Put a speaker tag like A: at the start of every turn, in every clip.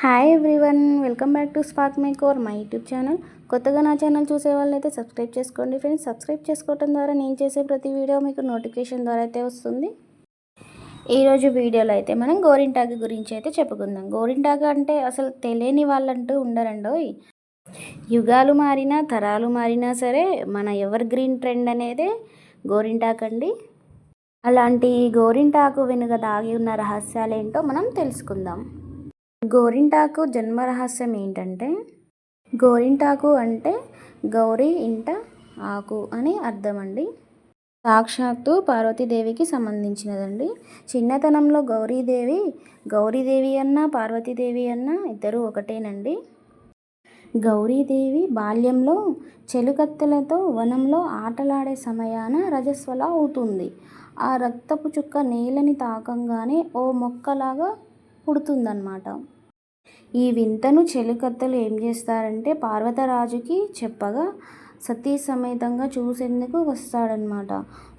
A: Hi everyone welcome back to spark my core my YouTube channel కొత్తగా నా channel చూసే వాళ్ళైతే సబ్స్క్రైబ్ చేసుకోండి ఫ్రెండ్స్ సబ్స్క్రైబ్ చేసుకోవడం ద్వారా నేను చేసే ప్రతి వీడియో మీకు నోటిఫికేషన్ ద్వారా అయితే వస్తుంది. ఈరోజు వీడియోలో అయితే మనం గోరింటాకు గురించి అయితే చెప్పుకుందాం. గోరింటాకు అంటే అసలు తెలియని వాళ్ళంటూ ఉండరండోయ్ యుగాలు మారినా తరాలు మారినా సరే మన ఎవర్ గ్రీన్ ట్రెండ్ అనేదే గోరింటాకు అండి. అలాంటి గోరింటాకు వెనుక దాగి ఉన్న రహస్యాలు ఏంటో మనం తెలుసుకుందాం. గోరింటాకు జన్మ రహస్యం ఏంటంటే గోరింటాకు అంటే గౌరీ ఇంట ఆకు అని అర్థం అండి సాక్షాత్తు పార్వతీదేవికి సంబంధించినదండి. చిన్నతనంలో గౌరీదేవి గౌరీదేవి అన్న పార్వతీదేవి అన్న ఇద్దరు ఒకటేనండి. గౌరీదేవి బాల్యంలో చెలుకత్తెలతో వనంలో ఆటలాడే సమయాన రజస్వల అవుతుంది. ఆ రక్తపు చుక్క నేలని తాకంగానే ఓ మొక్కలాగా పుడుతుందన్నమాట. ఈ వింతను చెలికత్తెలు ఏం చేస్తారంటే పార్వతరాజుకి చెప్పగా సతీ సమేతంగా చూసేందుకు వస్తాడనమాట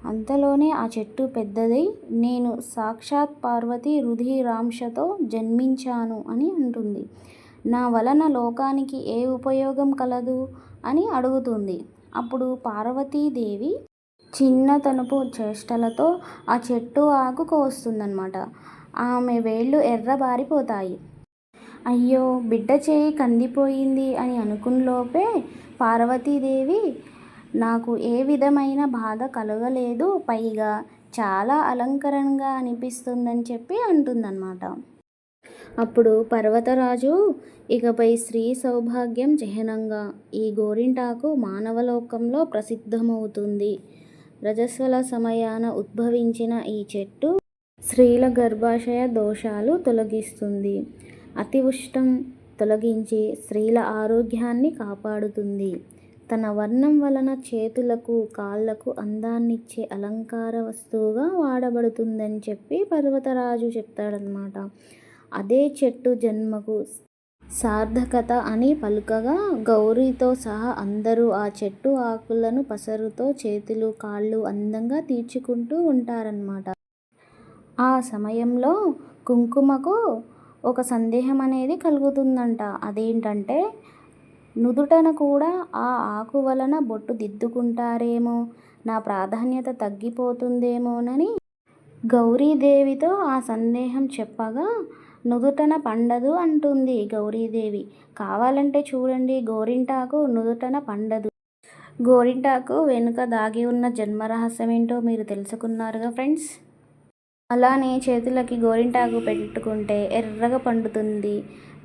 A: అంతలోనే ఆ చెట్టు పెద్దదై నేను సాక్షాత్ పార్వతి రుధిరాంశతో జన్మించాను అని అంటుంది. నా వలన లోకానికి ఏ ఉపయోగం కలదు అని అడుగుతుంది. అప్పుడు పార్వతీదేవి చిన్న తనుపు చేష్టలతో ఆ చెట్టు ఆకు కోస్తుందన్నమాట. ఆమె వేళ్ళు ఎర్రబారిపోతాయి. అయ్యో బిడ్డ చేయి కందిపోయింది అని అనుకున్నలోపే పార్వతీదేవి నాకు ఏ విధమైన బాధ కలగలేదు పైగా చాలా అలంకరణగా అనిపిస్తుందని చెప్పి అంటుందన్నమాట. అప్పుడు పర్వతరాజు ఇకపై స్త్రీ సౌభాగ్యం చిహ్నంగా ఈ గోరింటాకు మానవలోకంలో ప్రసిద్ధమవుతుంది. రజస్వల సమయాన ఉద్భవించిన ఈ చెట్టు స్త్రీల గర్భాశయ దోషాలు తొలగిస్తుంది. అతి ఉష్టం తొలగించి స్త్రీల ఆరోగ్యాన్ని కాపాడుతుంది. తన వర్ణం వలన చేతులకు కాళ్ళకు అందాన్నిచ్చే అలంకార వస్తువుగా వాడబడుతుందని చెప్పి పర్వతరాజు చెప్తాడనమాట అదే చెట్టు జన్మకు సార్థకత అని పలుకగా గౌరీతో సహా అందరూ ఆ చెట్టు ఆకులను పసరుతో చేతులు కాళ్ళు అందంగా తీర్చుకుంటూ ఉంటారన్నమాట. ఆ సమయంలో కుంకుమకు ఒక సందేహం అనేది కలుగుతుందంట. అదేంటంటే నుదుటన కూడా ఆ ఆకు వలన బొట్టు దిద్దుకుంటారేమో నా ప్రాధాన్యత తగ్గిపోతుందేమోనని గౌరీదేవితో ఆ సందేహం చెప్పగా నుదుటన పండదు అంటుంది గౌరీదేవి. కావాలంటే చూడండి గోరింటాకు నుదుటన పండదు. గోరింటాకు వెనుక దాగి ఉన్న జన్మరహస్యం ఏంటో మీరు తెలుసుకున్నారుగా ఫ్రెండ్స్? అలానే చేతులకి గోరింటాకు పెట్టుకుంటే ఎర్రగా పండుతుంది.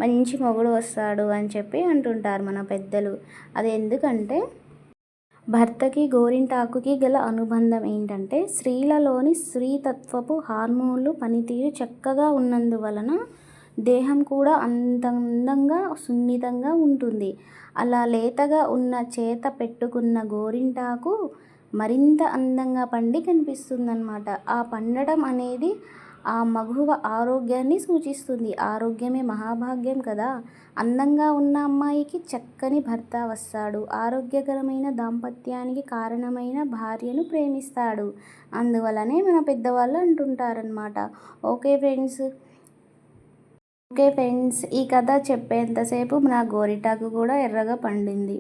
A: మంచి మొగుడు వస్తాడు అని చెప్పి అంటుంటారు మన పెద్దలు. అది ఎందుకంటే భర్తకి గోరింటాకుకి గల అనుబంధం ఏంటంటే స్త్రీలలోని స్త్రీతత్వపు హార్మోన్లు పనితీరు చక్కగా ఉన్నందువలన దేహం కూడా అంత అందంగా సున్నితంగా ఉంటుంది. అలా లేతగా ఉన్న చేత పెట్టుకున్న గోరింటాకు మరింత అందంగా పండి కనిపిస్తుందన్నమాట. ఆ పండడం అనేది ఆ మగువ ఆరోగ్యాన్ని సూచిస్తుంది. ఆరోగ్యమే మహాభాగ్యం కదా. అందంగా ఉన్న అమ్మాయికి చక్కని భర్త వస్తాడు. ఆరోగ్యకరమైన దాంపత్యానికి కారణమైన భార్యను ప్రేమిస్తాడు. అందువలనే మన పెద్దవాళ్ళు అంటుంటారనమాట ఓకే ఫ్రెండ్స్ ఓకే ఫ్రెండ్స్ ఈ కథ చెప్పేంతసేపు నా గోరిటాకు కూడా ఎర్రగా పండింది.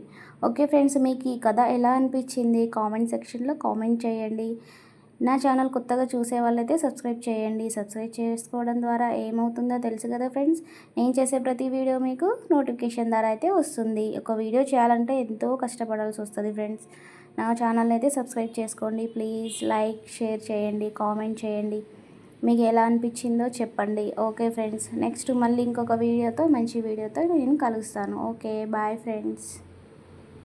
A: ఓకే ఫ్రెండ్స్ మీకు ఈ కథ ఎలా అనిపించింది? కామెంట్ సెక్షన్లో కామెంట్ చేయండి. నా ఛానల్ కొత్తగా చూసే వాళ్ళైతే సబ్స్క్రైబ్ చేయండి. సబ్స్క్రైబ్ చేసుకోవడం ద్వారా ఏమవుతుందో తెలుసు కదా ఫ్రెండ్స్. నేను చేసే ప్రతి వీడియో మీకు నోటిఫికేషన్ ద్వారా అయితే వస్తుంది. ఒక వీడియో చేయాలంటే ఎంతో కష్టపడాల్సి వస్తుంది ఫ్రెండ్స్. నా ఛానల్ అయితే సబ్స్క్రైబ్ చేసుకోండి. ప్లీజ్ లైక్ షేర్ చేయండి. కామెంట్ చేయండి. మీకు ఎలా అనిపించిందో చెప్పండి. ఓకే ఫ్రెండ్స్ నెక్స్ట్ మళ్ళీ ఇంకొక వీడియోతో మంచి వీడియోతో నేను కలుస్తాను. Okay bye friends.